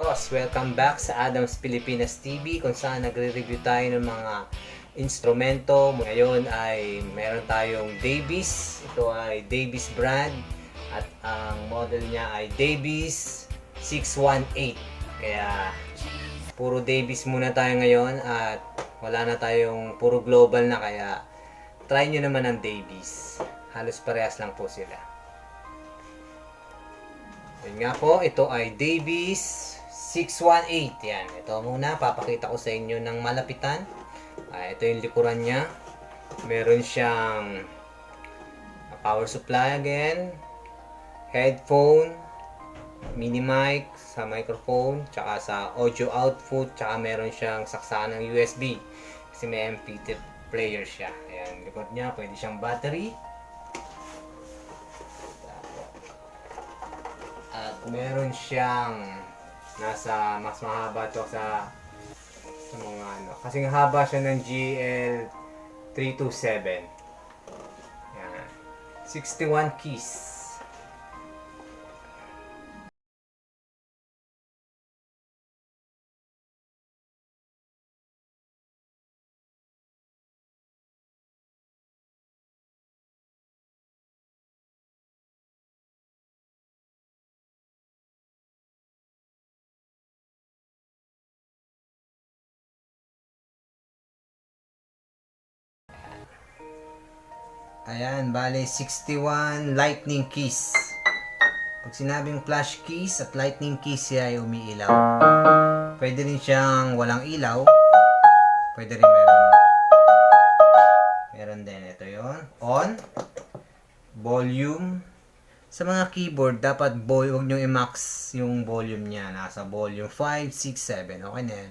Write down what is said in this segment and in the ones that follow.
Boss, welcome back sa Adams Pilipinas TV kung saan nagre-review tayo ng mga instrumento. Ngayon ay meron tayong Davies. Ito ay Davies brand at ang model niya ay Davies 618. Kaya puro Davies muna tayo ngayon at wala na tayong puro global na kaya try nyo naman ang Davies. Halos parehas lang po sila. Yun nga po, ito ay Davies 618. Yan, ito muna, papakita ko sa inyo ng malapitan. Ah, ito yung likuran niya. Meron siyang power supply again, headphone, mini mic sa microphone, tsaka sa audio output, tsaka meron siyang saksaan ng USB. Kasi may MP3 player siya. Ayan, likod niya, pwede siyang battery. At meron siyang nasa mas mahaba to sa sa mga ano. Kasing haba siya ng GL 327. Yan. 61 keys. Ayan, bale 61 lightning keys. Pag sinabing flash keys at lightning keys siya ay umiilaw. Pwede rin siyang walang ilaw. Pwede rin meron. Meron din. Ito yon On. Volume. Sa mga keyboard, dapat vol huwag nyo i-max yung volume niya. Nasa volume 5, 6, 7. Okay na yan.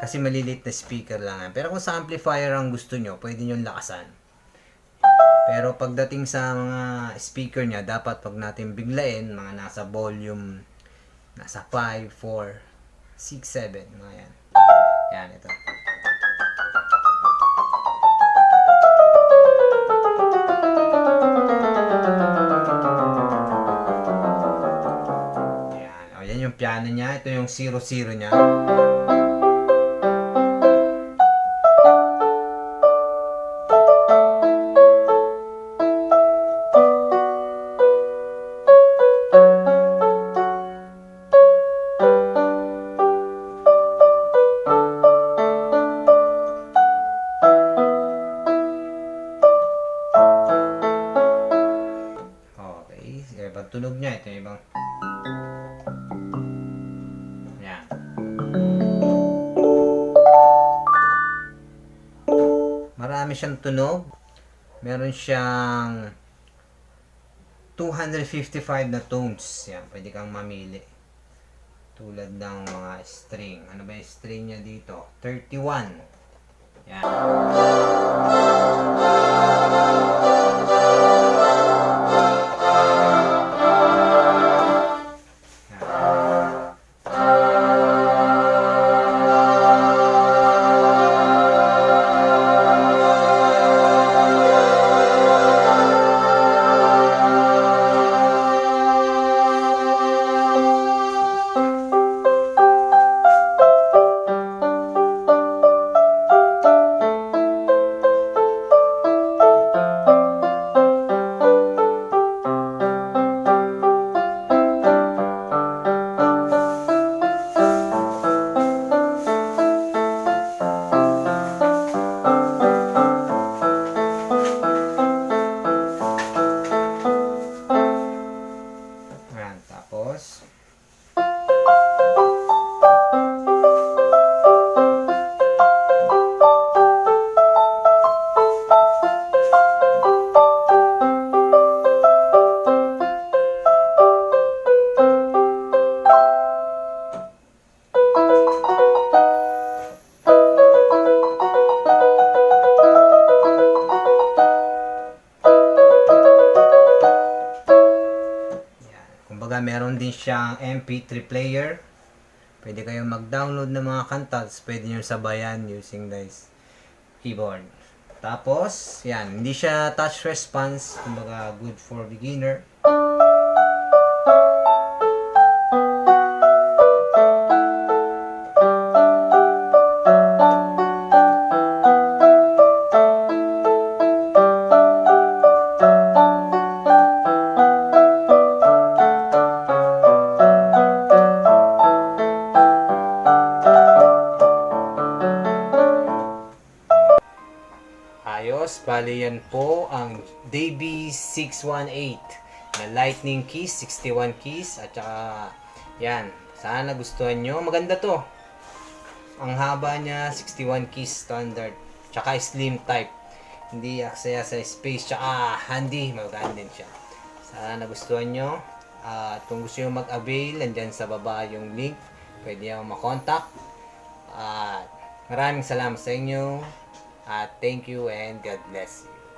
Kasi malilit na speaker lang yan. Pero kung sa amplifier ang gusto nyo, pwede nyo lakasan. Pero pagdating sa mga speaker niya, dapat pag natin biglain, mga nasa volume, nasa 5, 4, 6, 7, mga yan. Yan, ito. Yan. O, yan yung piano niya. Ito yung 0-0 niya. Tunog niya. Ito yung ibang... Yan. Marami siyang tunog. Meron siyang 255 na tones. Yan. Pwede kang mamili. Tulad ng mga string. Ano ba yung string niya dito? 31. Yan. Kumbaga, meron din siyang MP3 player. Pwede kayong mag-download ng mga kanta, tapos pwede nyo sabayan using this keyboard. Tapos, yan, hindi siya touch response, kumbaga good for beginner. Bali yan po ang Davies 618 na lightning keys, 61 keys at saka yan. Sana gustuhan nyo. Maganda to. Ang haba niya 61 keys standard. Tsaka slim type. Hindi aksaya sa space. Tsaka handy. Maganda din siya. Sana nagustuhan nyo. At kung gusto nyo mag-avail, andyan sa baba yung link. Pwede nyo makontak. At maraming salamat sa inyo. At thank you and God bless you.